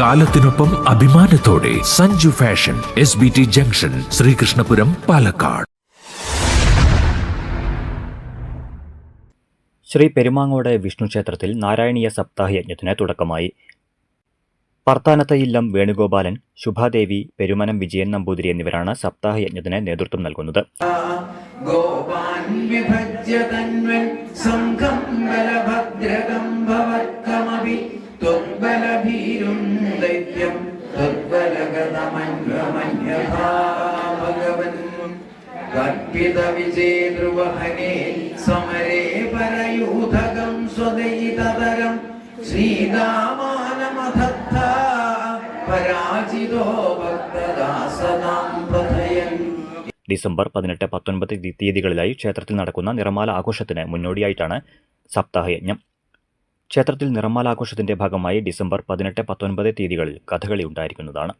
കാലത്തിനൊപ്പം അഭിമാനത്തോടെ Sanju fashion S B T junction Sreekrishnapuram Palakkad. Sree Perumangode Vishnu ക്ഷേത്രത്തിൽ നാരായണീയ സപ്താഹ യജ്ഞത്തിന് തുടക്കമായി. പർത്താനത്തയില്ലം വേണുഗോപാലൻ ശുഭാദേവി പെരുമനം വിജയൻ നമ്പൂതിരി എന്നിവരാണ് സപ്താഹ യജ്ഞത്തിന് നേതൃത്വം നൽകുന്നത്. ഗോപാൻ ദൈത്യം ത്വദ്ബലഗതമന്വമന്യഥാ ഭഗവൻ കൽപ്പിത വിജേതൃവഹനേ സമരേ പരയൂധകം സ്വദയിതരം ശ്രീരാമാനമധത്ത പരാജിതോ ഭക്തദാസനാം പ്രഥയൻ. ഡിസംബർ പതിനെട്ട് പത്തൊൻപത് തീയതികളിലായി ക്ഷേത്രത്തിൽ നടക്കുന്ന നിറമാല ആഘോഷത്തിന് മുന്നോടിയായിട്ടാണ് സപ്താഹ യജ്ഞം ക്ഷേത്രത്തിൽ നിറമാലാഘോഷത്തിന്റെ ഭാഗമായി ഡിസംബർ പതിനെട്ട് പത്തൊൻപത് തീയതികളിൽ കഥകളി ഉണ്ടായിരിക്കുന്നതാണ്.